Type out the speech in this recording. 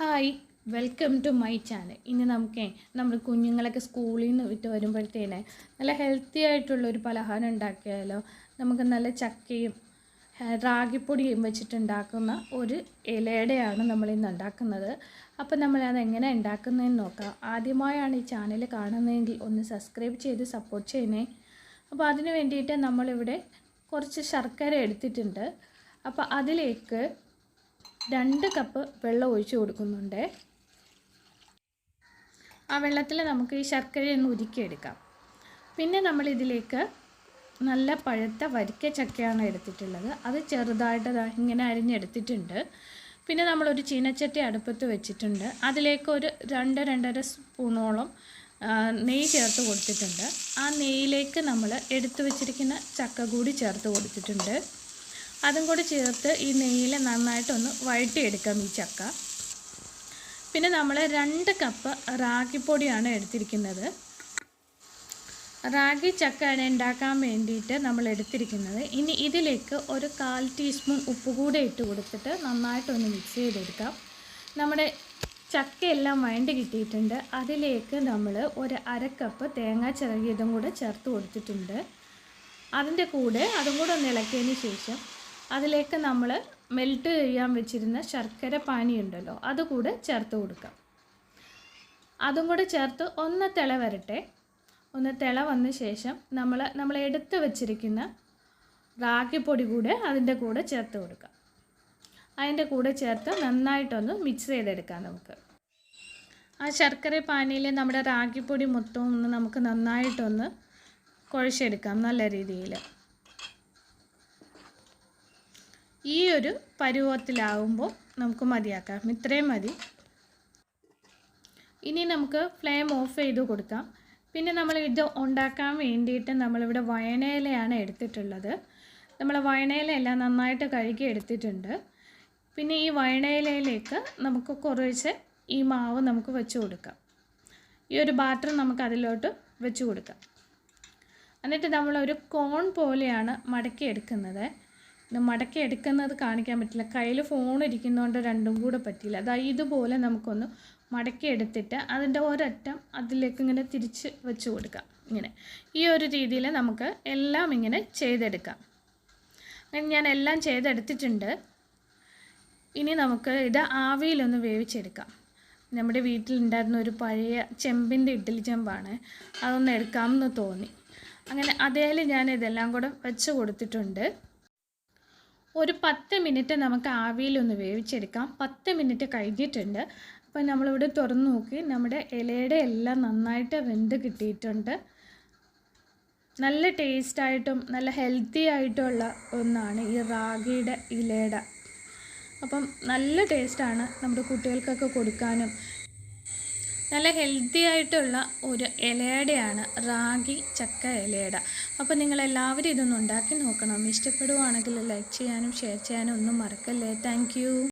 Hi welcome to my channel ഇനി നമുക്ക് നമ്മൾ കുഞ്ഞുങ്ങളൊക്കെ സ്കൂളിൽ നിന്ന് വിട്ട് വരുമ്പോഴത്തേനെ നല്ല ഹെൽത്തി ആയിട്ടുള്ള ഒരു പലഹാരം ഉണ്ടാക്കിയാലോ? നമുക്ക് നല്ല ചക്കയും റാഗിപ്പൊടിയും വെച്ചിട്ടുണ്ടാക്കുന്ന ഒരു ഇലയുടെയാണ് നമ്മൾ ഇന്ന് ഉണ്ടാക്കുന്നത്. അപ്പോൾ നമ്മൾ അത് എങ്ങനെ ഉണ്ടാക്കുന്നതെന്ന് നോക്കാം. ആദ്യമായാണ് ഈ ചാനൽ കാണുന്നതെങ്കിൽ ഒന്ന് സബ്സ്ക്രൈബ് ചെയ്ത് സപ്പോർട്ട് ചെയ്യണേ. അപ്പോൾ അതിന് വേണ്ടിയിട്ട് നമ്മളിവിടെ കുറച്ച് ശർക്കര എടുത്തിട്ടുണ്ട്. അപ്പോൾ അതിലേക്ക് രണ്ട് കപ്പ് വെള്ളം ഒഴിച്ചു കൊടുക്കുന്നുണ്ട്. ആ വെള്ളത്തിൽ നമുക്ക് ഈ ശർക്കരയൊന്ന് ഉരുക്കിയെടുക്കാം. പിന്നെ നമ്മളിതിലേക്ക് നല്ല പഴുത്ത വരിക്ക ചക്കയാണ് എടുത്തിട്ടുള്ളത്. അത് ചെറുതായിട്ട് ഇങ്ങനെ അരിഞ്ഞെടുത്തിട്ടുണ്ട്. പിന്നെ നമ്മളൊരു ചീനച്ചട്ടി അടുപ്പത്ത് വെച്ചിട്ടുണ്ട്. അതിലേക്ക് ഒരു രണ്ട് രണ്ടര സ്പൂണോളം നെയ്യ് ചേർത്ത് കൊടുത്തിട്ടുണ്ട്. ആ നെയ്യിലേക്ക് നമ്മൾ എടുത്തു വെച്ചിരിക്കുന്ന ചക്ക കൂടി ചേർത്ത് കൊടുത്തിട്ടുണ്ട്. അതും കൂടി ചേർത്ത് ഈ നെയ്യിൽ നന്നായിട്ടൊന്ന് വഴറ്റിയെടുക്കാം ഈ ചക്ക. പിന്നെ നമ്മൾ രണ്ട് കപ്പ് റാഗിപ്പൊടിയാണ് എടുത്തിരിക്കുന്നത്. റാഗി ചക്കയാണ് ഉണ്ടാക്കാൻ വേണ്ടിയിട്ട് നമ്മൾ എടുത്തിരിക്കുന്നത്. ഇനി ഇതിലേക്ക് ഒരു കാൽ ടീസ്പൂൺ ഉപ്പ് കൂടെ ഇട്ട് കൊടുത്തിട്ട് നന്നായിട്ടൊന്ന് മിക്സ് ചെയ്തെടുക്കാം. നമ്മുടെ ചക്കയെല്ലാം വഴണ്ടി കിട്ടിയിട്ടുണ്ട്. അതിലേക്ക് നമ്മൾ ഒരു അരക്കപ്പ് കപ്പ് തേങ്ങ ചിറകിയതും കൂടെ ചേർത്ത് കൊടുത്തിട്ടുണ്ട്. അതിന്റെ കൂടെ അതും കൂടെ ഒന്ന് ഇളക്കിയതിന് ശേഷം അതിലേക്ക് നമ്മൾ മെൽറ്റ് ചെയ്യാൻ വെച്ചിരുന്ന ശർക്കര പാനി ഉണ്ടല്ലോ അതുകൂടെ ചേർത്ത് കൊടുക്കാം. അതും കൂടെ ചേർത്ത് ഒന്ന് തിള വരട്ടെ. ഒന്ന് തിള വന്ന ശേഷം നമ്മൾ നമ്മൾ എടുത്ത് വച്ചിരിക്കുന്ന റാഗിപ്പൊടി കൂടെ അതിന്റെ കൂടെ ചേർത്ത് കൊടുക്കാം. അതിന്റെ കൂടെ ചേർത്ത് നന്നായിട്ടൊന്ന് മിക്സ് ചെയ്തെടുക്കാം നമുക്ക്. ആ ശർക്കര പാനിയിൽ നമ്മുടെ റാഗിപ്പൊടി മൊത്തം ഒന്ന് നമുക്ക് നന്നായിട്ടൊന്ന് കുഴച്ചെടുക്കാം നല്ല രീതിയിൽ. ഈ ഒരു പരുവത്തിലാവുമ്പോൾ നമുക്ക് മതിയാക്കാം. ഇത്രയും മതി. ഇനി നമുക്ക് ഫ്ലെയിം ഓഫ് ചെയ്ത് കൊടുക്കാം. പിന്നെ നമ്മൾ ഇത് ഉണ്ടാക്കാൻ വേണ്ടിയിട്ട് നമ്മളിവിടെ വയണയിലയാണ് എടുത്തിട്ടുള്ളത്. നമ്മൾ വയണയിലയെല്ലാം നന്നായിട്ട് കഴുകി എടുത്തിട്ടുണ്ട്. പിന്നെ ഈ വയണയിലയിലേക്ക് നമുക്ക് കുറച്ച് ഈ മാവ് നമുക്ക് വെച്ച് കൊടുക്കാം. ഈ ഒരു ബാറ്റർ നമുക്ക് അതിലോട്ട് വെച്ച് കൊടുക്കാം. എന്നിട്ട് നമ്മളൊരു കോൺ പോലെയാണ് മടക്കി എടുക്കുന്നത് ഇത് മടക്കി എടുക്കുന്നത് കാണിക്കാൻ പറ്റില്ല. കയ്യിൽ ഫോൺ ഇരിക്കുന്നതുകൊണ്ട് രണ്ടും കൂടെ പറ്റില്ല. അതായത് ഇതുപോലെ നമുക്കൊന്ന് മടക്കി എടുത്തിട്ട് അതിന്റെ ഒരറ്റം അതിലേക്ക് ഇങ്ങനെ തിരിച്ച് വെച്ച് കൊടുക്കാം. ഇങ്ങനെ. ഈ ഒരു രീതിയിൽ നമുക്ക് എല്ലാം ഇങ്ങനെ ചെയ്തെടുക്കാം. അങ്ങനെ ഞാൻ എല്ലാം ചെയ്തെടുത്തിട്ടുണ്ട്. ഇനി നമുക്ക് ഇത് ആവിയിലൊന്ന് വേവിച്ചെടുക്കാം. നമ്മുടെ വീട്ടിലുണ്ടായിരുന്ന ഒരു പഴയ ചെമ്പിന്റെ ഇഡ്ഡലി ചെമ്പാണ്. അതൊന്ന് എടുക്കാമെന്ന് തോന്നി. അങ്ങനെ അതേൽ ഞാൻ ഇതെല്ലാം കൂടെ വെച്ച് കൊടുത്തിട്ടുണ്ട്. ഒരു പത്ത് മിനിറ്റ് നമുക്ക് ആവിയിലൊന്ന് വേവിച്ചെടുക്കാം. പത്ത് മിനിറ്റ് കഴിഞ്ഞിട്ടുണ്ട്. അപ്പോൾ നമ്മളിവിടെ തുറന്ന് നോക്കി. നമ്മുടെ ഇലയുടെ എല്ലാം നന്നായിട്ട് വെന്ത് കിട്ടിയിട്ടുണ്ട്. നല്ല ടേസ്റ്റായിട്ടും നല്ല ഹെൽത്തി ആയിട്ടുള്ള ഒന്നാണ് ഈ റാഗിയുടെ ഇലയുടെ. അപ്പം നല്ല ടേസ്റ്റാണ് നമ്മുടെ കുട്ടികൾക്കൊക്കെ കൊടുക്കാനും. നല്ല ഹെൽത്തി ആയിട്ടുള്ള ഒരു ഇലയുടെയാണ് റാഗി ചക്ക ഇലയട. അപ്പോൾ നിങ്ങളെല്ലാവരും ഇതൊന്ന് ഉണ്ടാക്കി നോക്കണം. ഇഷ്ടപ്പെടുവാണെങ്കിൽ ലൈക്ക് ചെയ്യാനും ഷെയർ ചെയ്യാനും ഒന്നും മറക്കല്ലേ. താങ്ക്